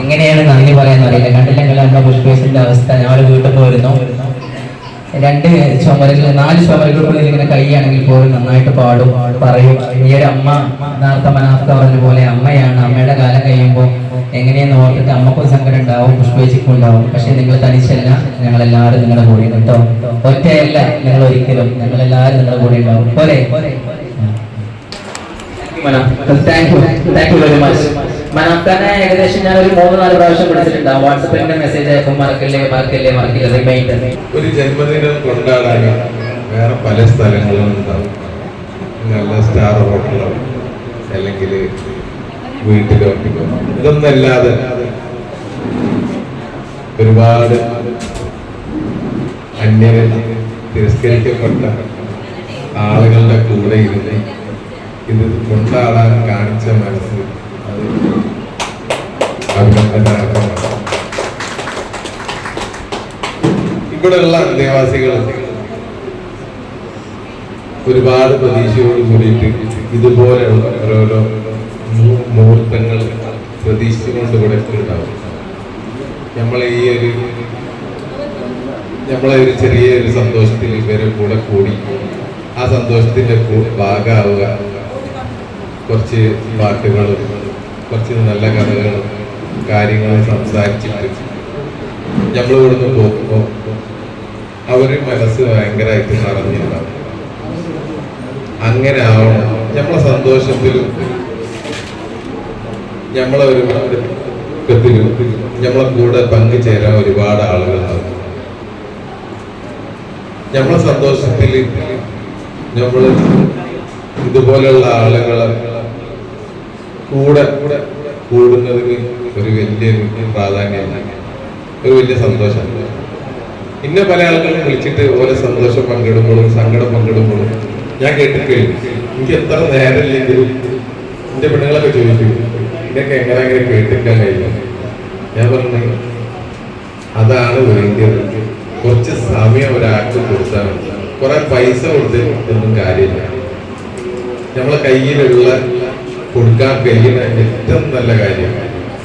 എങ്ങനെയാണ് നന്ദി പറയാന്ന് അറിയില്ല. കണ്ടില്ലെങ്കിൽ നമ്മുടെ പുഷ്പേഷിന്റെ അവസ്ഥ. ഞാൻ വീട്ടിൽ പോയിരുന്നു. രണ്ട് ചുമരുകൾ നാല് ചുമരുകൾക്കുള്ളിൽ ഇങ്ങനെ കൈയാണെങ്കിൽ പോലും നന്നായിട്ട് പാടും പറയും. ഈ ഒരു അമ്മ നേരത്തെ മനാഫ്ത പറഞ്ഞ പോലെ അമ്മയാണ്. അമ്മയുടെ കാലം കഴിയുമ്പോൾ എങ്ങനെയെന്ന് ഓർത്തിട്ട് അമ്മക്കും സങ്കടം ഉണ്ടാവും പുഷ്പേച്ചിക്കും ഉണ്ടാവും. പക്ഷെ നിങ്ങൾ തനിച്ചല്ല ഞങ്ങൾ എല്ലാവരും നിങ്ങളുടെ കൂടെ കേട്ടോ. ഒറ്റയല്ല നിങ്ങൾ ഒരിക്കലും. ഞങ്ങൾ എല്ലാവരും നിങ്ങളുടെ കൂടെ ഉണ്ടാവും. പോരെ? Thank you thank you very much മനാഫ്താനെ ഏകദേശം ഞാൻ ഒരു മൂന്ന് നാല് പ്രാവശ്യം വിളിച്ചിട്ടുണ്ട്. വാട്സപ്പിന്റെ മെസ്സേജ് അയക്കും. മറക്കല്ലേ മറക്കല്ലേ മറക്കില്ല. റിമൈൻഡർ ഒരു ജന്മദിനം കൊണ്ടാടാൻ വേറെ പല സ്ഥലങ്ങളും ഉണ്ടാവും. നല്ല സ്റ്റാർ ഹോട്ടലോ അല്ലെങ്കിൽ വീട്ടിലോ ഇതൊന്നല്ലാതെ ഒരുപാട് അന്യരെ തിരസ്കരിക്കപ്പെട്ട ആളുകളുടെ കൂടെ ഇരുന്ന് ഇത് കൊണ്ടാടാൻ കാണിച്ച മനസ്സ് ഇവിടെയുള്ള അന്തേവാസികൾ ഒരുപാട് പ്രതീക്ഷയോട് കൂടിയിട്ട് ഇതുപോലെയുള്ള ഓരോരോ മുഹൂർത്തങ്ങൾ പ്രതീക്ഷിച്ചുകൊണ്ട് ഇവിടെ ഉണ്ടാവും. നമ്മളെ ഈ ഒരു നമ്മളെ ഒരു ചെറിയ ഒരു സന്തോഷത്തിൽ ഇവരെ കൂടെ കൂടി ആ സന്തോഷത്തിന്റെ ഭാഗമാവുക. കുറച്ച് പാട്ടുകളും കുറച്ച് നല്ല കഥകളും കാര്യങ്ങളും സംസാരിച്ചിട്ട് നമ്മൾ ഇവിടുന്ന് പോകുമ്പോൾ അവർ മനസ്സ് ഭയങ്കരമായിട്ട് നിറഞ്ഞിട്ടുണ്ടാവും അങ്ങനെ ആവണം. നമ്മളെ സന്തോഷത്തിലും നമ്മളെ ഒരു ദുഃഖത്തിലും നമ്മളെ കൂടെ പങ്കുചേരാൻ ഒരുപാട് ആളുകളുണ്ടാവും. നമ്മളെ സന്തോഷത്തിൽ നമ്മൾ ഇതുപോലെയുള്ള ആളുകളെ കൂടെ കൂടെ കൂടുന്നതിന് ഒരു വലിയ പ്രാധാന്യമാണ് ഒരു വലിയ സന്തോഷം. ഇന്ന പല ആളുകളും വിളിച്ചിട്ട് ഓരോ സന്തോഷം പങ്കിടുമ്പോഴും സങ്കടം പങ്കിടുമ്പോഴും ഞാൻ കേട്ടിട്ട് എനിക്ക് എത്ര നേരമില്ലെങ്കിലും എന്റെ പെണ്ണുങ്ങളൊക്കെ ചോദിക്കും ഇതൊക്കെ എങ്ങനെ അങ്ങനെ കേട്ടിരിക്കാൻ കഴിയില്ല ഞാൻ പറഞ്ഞു അതാണ് വേണ്ടത് കുറച്ച് സമയം ഒരാൾക്ക് കൊടുത്താൽ കുറെ പൈസ കൊടുത്ത് ഒന്നും കാര്യമില്ല. നമ്മളെ കയ്യിലുള്ള കൊടുക്കാൻ കഴിയുന്ന ഏറ്റവും നല്ല കാര്യം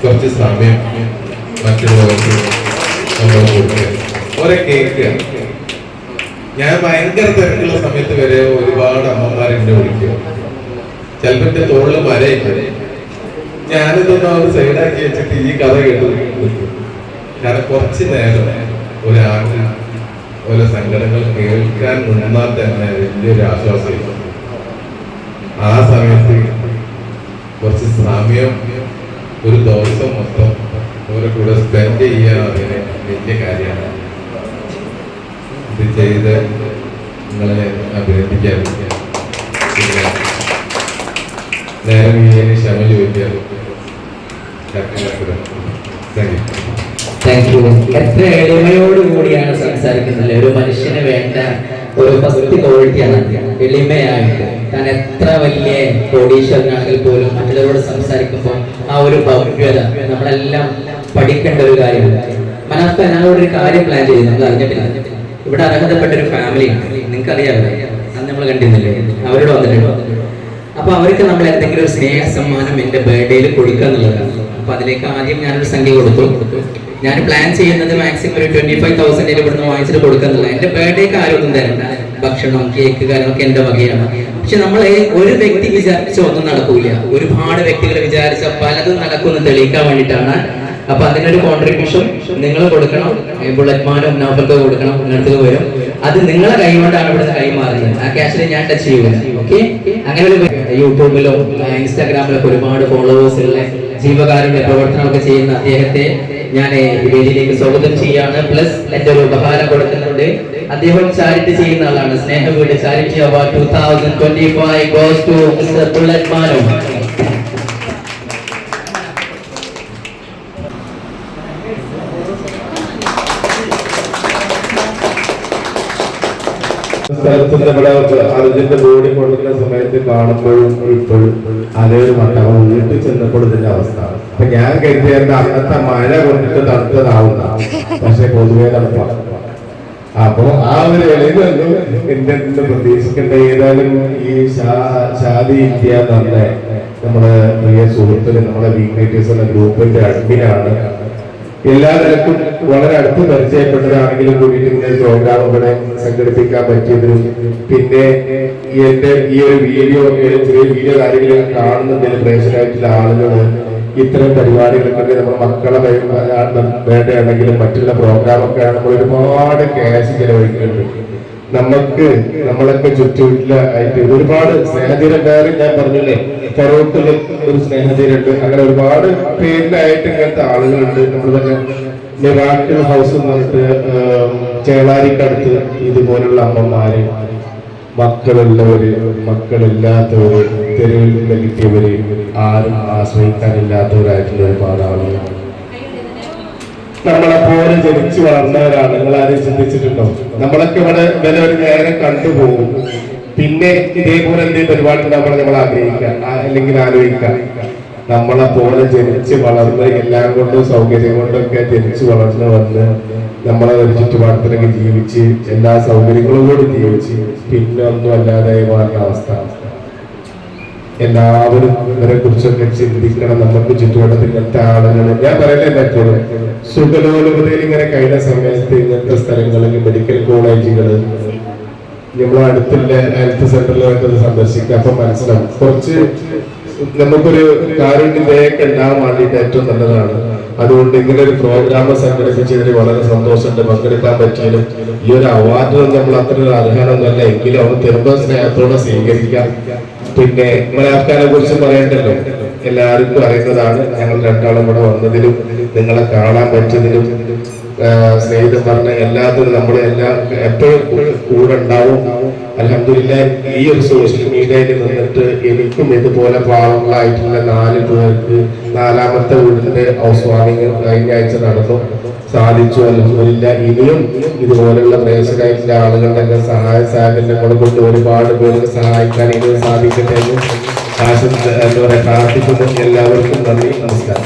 കുറച്ച് സമയം മറ്റുള്ളവർക്ക് നമ്മൾ കൊടുക്കുക. ഓരോ കേൾക്കുക. ഞാൻ ഭയങ്കര തിരക്കുള്ള സമയത്ത് വരെ ഒരുപാട് അമ്മമാർ എന്നെ വിളിക്കുക. ചിലപ്പോ എന്റെ തോളിൽ മരയിക്കും ഞാനിതൊന്നും അവർ സൈഡാക്കി വെച്ചിട്ട് ഈ കഥ കേട്ട് കാരണം കുറച്ച് നേരം ഒരാൾക്ക് ഓരോ സങ്കടങ്ങൾ കേൾക്കാൻ നിന്നാൽ തന്നെ വലിയൊരു ആശ്വാസം ആ സമയത്ത് കുറച്ച് സമയം ഒരു ദിവസം മൊത്തം അവരെ കൂടെ സ്പെൻഡ് ചെയ്യുക വലിയ കാര്യമാണ്. ഇത് ചെയ്ത് നിങ്ങളെ അഭിനന്ദിക്കാൻ നേരം ഈ ക്ഷമ ചോദിക്കാൻ എത്ര എളിമയോടുകൂടിയാണ് സംസാരിക്കുന്നത്? ഒരു മനുഷ്യന് വേണ്ട ഒരു ഫസ്റ്റ് ക്വാളിറ്റിയാണ് എളിമയായിട്ട്. താൻ എത്ര വലിയ കോടീശ്വരനാണെങ്കിൽ പോലും മറ്റുള്ളവരോട് സംസാരിക്കുമ്പോൾ ആ ഒരു ഭവ്യത നമ്മളെല്ലാം പഠിക്കേണ്ട ഒരു കാര്യമാണ്. മനസ്സ് ഞാനൊരു കാര്യം പ്ലാൻ ചെയ്തു. നമ്മൾ അറിഞ്ഞിട്ടില്ല. ഇവിടെ അർഹതപ്പെട്ട ഒരു ഫാമിലി നിങ്ങൾക്ക് അറിയാമല്ലോ അന്ന് നമ്മൾ കണ്ടിരുന്നില്ലേ? അവരോട് വന്നിട്ടുണ്ടോ. അപ്പൊ അവർക്ക് നമ്മൾ എന്തെങ്കിലും ഒരു സ്നേഹ സമ്മാനം എന്റെ ബർത്ത്ഡേയിൽ കൊടുക്കുക എന്നുള്ളതാണ്. അപ്പൊ അതിലേക്ക് ആദ്യം ഞാനൊരു സംഖ്യ കൊടുത്തു. ഞാൻ പ്ലാൻ ചെയ്യുന്നത് മാക്സിമം ഒരു ട്വന്റി ഫൈവ് തൗസൻഡ് ഇവിടുന്ന് വാങ്ങിച്ചിട്ട് കൊടുക്കുന്നില്ല എന്റെ ബർത്ത്ഡേക്ക് ആരൊന്നും തരണ്ട. ഭക്ഷണം കേക്ക് കാര്യങ്ങളൊക്കെ എന്റെ വകയാണ്. പക്ഷെ നമ്മൾ ഒരു വ്യക്തി വിചാരിച്ച ഒന്നും നടക്കൂല. ഒരുപാട് വ്യക്തികൾ വിചാരിച്ച പലതും നടക്കുമെന്ന് തെളിയിക്കാൻ വേണ്ടിയിട്ടാണ്. അപ്പൊ അതിനൊരു കോൺട്രിബ്യൂഷൻ നിങ്ങൾ കൊടുക്കണം. ബുള്ളറ്റ്മാനും നൗഫർക്ക് കൊടുക്കണം. നിങ്ങളുടെ വരും. അത് നിങ്ങളെ കൈ കൊണ്ടാണ് ഇവിടെ കൈമാറുന്നത് ആ ക്യാഷിൽ ഞാൻ ടച്ച് ചെയ്യൂല. ഓക്കെ അങ്ങനെ ഒരു യൂട്യൂബിലോ ഇൻസ്റ്റാഗ്രാമിലൊക്കെ ഒരുപാട് ഫോളോവേഴ്സ് ഉള്ള ജീവകാരുണ്യ പ്രവർത്തനമൊക്കെ ചെയ്യുന്ന അദ്ദേഹത്തെ ഞാൻ വേദിയിലേക്ക് സ്വാഗതം ചെയ്യാണ്. പ്ലസ് എന്റെ ഒരു ഉപഹാരം കൊടുക്കുന്നുണ്ട്. അദ്ദേഹം ചാരിറ്റി ചെയ്യുന്ന ആളാണ്. സ്നേഹ വീട് charity award two thousand twenty five goes to mister bullet മാനോ സ്ഥലത്ത് ബോഡി കൊടുക്കുന്ന സമയത്ത് കാണുമ്പോഴും ഇപ്പോഴും അതേ ഒരു മട്ടം വീട്ടിൽ ചെന്നപ്പോൾ ഇതിന്റെ അവസ്ഥ. അപ്പൊ ഞാൻ കരുതിയത് അന്നത്തെ മഴ കൊണ്ടിട്ട് തണുത്തതാവുന്ന പക്ഷെ പൊതുവേ തണുപ്പാണ് അപ്പൊ ആ ഒരു ഇളയൊന്നും എന്റെ പ്രതീക്ഷിക്കേണ്ട ഏതായാലും ഈ ഷാദി ഇന്ത്യ തന്നെ നമ്മുടെ പ്രിയ സുഹൃത്തിന് നമ്മുടെ വി ക്രിയേറ്റേഴ്സ് എന്ന ഗ്രൂപ്പിന്റെ അഡ്മിനാണ് എല്ലാ നിലക്കും വളരെ അടുത്ത് പരിചയപ്പെട്ടതാണെങ്കിലും കൂടിയിട്ട് ഇങ്ങനെ പ്രോഗ്രാം ഇവിടെ സംഘടിപ്പിക്കാൻ പറ്റിയതിനും പിന്നെ എന്റെ ഈ ഒരു വീഡിയോ ചെറിയ വീഡിയോ കാര്യങ്ങൾ കാണുന്നതിന് പ്രേക്ഷകരായിട്ടുള്ള ആളുകൾ ഇത്തരം പരിപാടികൾക്കൊക്കെ നമ്മൾ മക്കളെ വേണ്ടയാണെങ്കിലും മറ്റുള്ള പ്രോഗ്രാമൊക്കെ ആണെങ്കിൽ ഒരുപാട് ക്യാഷ് ചെലവഴിക്കുന്നുണ്ട്. നമുക്ക് നമ്മളൊക്കെ ചുറ്റുവീട്ടിലായിട്ട് ഒരുപാട് സ്നേഹതീരക്കാർ ഞാൻ പറഞ്ഞില്ലേ ഫറൂഖിൽ ഒരു സ്നേഹതീരുണ്ട് അങ്ങനെ ഒരുപാട് പേരിലായിട്ട് ഇങ്ങനത്തെ ആളുകളുണ്ട്. നമ്മൾ തന്നെ മിറാക്കിൾ ഹൗസ് എന്ന് ചേളാരിക്കടുത്ത് ഇതുപോലുള്ള അമ്മമാര് മക്കളുള്ളവര് മക്കളില്ലാത്തവര് തെരുവിൽ കിട്ടിയവര് ആരും ആശ്രയിക്കാനില്ലാത്തവരായിട്ടുള്ള ഒരുപാട് ആളുകൾ നമ്മളെ പോലെ ജനിച്ചു വളർന്നവരാണ്. നിങ്ങൾ ആരും ചിന്തിച്ചിട്ടുണ്ടോ? നമ്മളൊക്കെ ഇവിടെ വില ഒരു നേരെ കണ്ടുപോകും പിന്നെ ഇതേപോലെ എന്തെങ്കിലും പരിപാടി ഉണ്ടാവുമ്പോൾ നമ്മൾ ആഗ്രഹിക്കാം അല്ലെങ്കിൽ ആലോചിക്കാം നമ്മളെ പോലെ ജനിച്ച് വളർന്ന് എല്ലാം കൊണ്ടും സൗകര്യം കൊണ്ടൊക്കെ ജനിച്ച് വളർന്ന് വന്ന് നമ്മളെ ഒരു ചുറ്റുപാടത്തിലൊക്കെ ജീവിച്ച് എല്ലാ സൗകര്യങ്ങളും കൂടി ജീവിച്ച് പിന്നെ ഒന്നും അല്ലാതെ മാറുന്ന അവസ്ഥ. എല്ലാവരും ഇവരെ കുറിച്ചൊക്കെ ചിന്തിക്കണം. നമുക്ക് ചുറ്റുവട്ടത്തിൽ ഇങ്ങനത്തെ ആളുകൾ ഞാൻ പറയലല്ല എപ്പോഴും സുഖലോലുപതയിൽ ഇങ്ങനെ കഴിഞ്ഞ സമയത്ത് ഇങ്ങനത്തെ സ്ഥലങ്ങളിൽ മെഡിക്കൽ കോളേജുകൾ നമ്മൾ അടുത്തുള്ള ഹെൽത്ത് സെന്ററിലൊക്കെ സന്ദർശിക്കുക. അപ്പൊ മനസ്സിലാവും. കുറച്ച് നമുക്കൊരു കാരുണ്യതയൊക്കെ ഉണ്ടാകാൻ വേണ്ടിയിട്ട് ഏറ്റവും നല്ലതാണ്. അതുകൊണ്ട് ഇങ്ങനെ ഒരു പ്രോഗ്രാം സംഘടിപ്പിച്ചതിന് വളരെ സന്തോഷമുണ്ട്. പങ്കെടുക്കാൻ പറ്റിയതിലും ഈ ഒരു അവാർഡ് നമ്മൾ അത്ര ഒരു അർഹനൊന്നുമല്ല. എങ്കിലും അവർ തരുമ്പോൾ സ്നേഹത്തോടെ സ്വീകരിക്കാം. പിന്നെ മലയാളക്കാരെ കുറിച്ച് പറയണ്ടല്ലോ. എല്ലാവർക്കും അറിയുന്നതാണ് ഞങ്ങൾ രണ്ടാളും കൂടെ വന്നതിലും നിങ്ങളെ കാണാൻ പറ്റിയതിലും സ്നേഹിതം പറഞ്ഞ എല്ലാത്തിനും നമ്മൾ എല്ലാം എപ്പോഴും കൂടെ ഉണ്ടാവും. അലഹമില്ല ഈ ഒരു സോഷ്യൽ മീഡിയയിൽ നിന്നിട്ട് എനിക്കും ഇതുപോലെ പാവങ്ങളായിട്ടുള്ള നാല് പേർക്ക് നാലാമത്തെ വീടിന്റെ ഹൗസ് വാമിങ് കഴിഞ്ഞ ആഴ്ച നടന്നു. സാധിച്ചു അലഹമില്ല ഇനിയും ഇതുപോലെയുള്ള പ്രേക്ഷകരായിട്ടുള്ള ആളുകളുടെ സഹായ സാഹചര്യങ്ങൾ കൊണ്ട് ഒരുപാട് പേർക്ക് സഹായിക്കാൻ ഇനിയും സാധിക്കട്ടെ എന്ന് ആശംസ എന്താ പറയുക പ്രാർത്ഥിക്കുന്നു. എല്ലാവർക്കും നന്ദി. നമസ്കാരം.